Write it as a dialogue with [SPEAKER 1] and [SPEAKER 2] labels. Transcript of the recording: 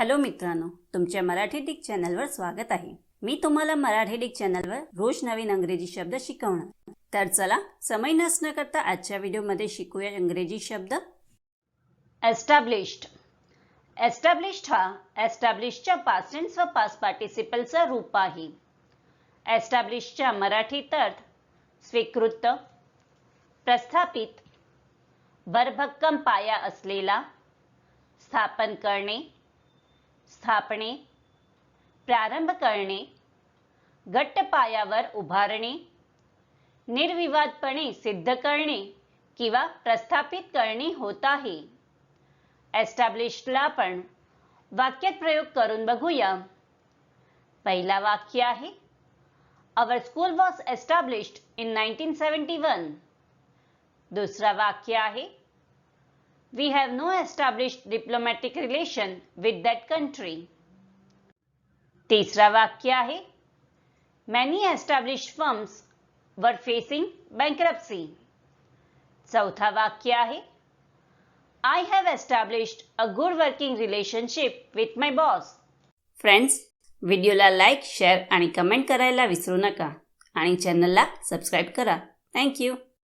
[SPEAKER 1] Hello मित्रांनो तुमच्या Marathi Dick चॅनलवर स्वागत आहे. मी तुम्हाला मराठी डिक चॅनलवर रोज नवीन अंग्रेजी शब्द शिकवणार. तर चला समय नसणं करता आजच्या व्हिडिओमध्ये शिकूया इंग्रजी शब्द. एस्टॅब्लिश्ड एस्टॅब्लिश्ड हा एस्टॅब्लिशच्या पासेंट्स व पास पार्टिसिपलचा रूप आहे. एस्टॅब्लिशच्या मराठीत अर्थ स्वीकृत प्रस्थापित भरभक्कम पाया असलेला स्थापन करणे स्थापणे प्रारंभ करणे घट्ट पायावर उभारणे निर्विवादपणे सिद्ध करणे किंवा प्रस्थापित करणे होत आहे. एस्टॅब्लिशला आपण वाक्यात प्रयोग करून बघूया. पहिला वाक्य आहे our school was established in nineteen seventy one दुसरा वाक्य आहे We have no established diplomatic relation with that country. तीसरा वाक्य आहे Many established firms were facing bankruptcy. चौथा वाक्य आहे I have established a good working relationship with my boss. Friends व्हिडिओला लाईक शेअर आणि कमेंट करायला विसरू नका आणि चॅनलला सबस्क्राईब करा थँक्यू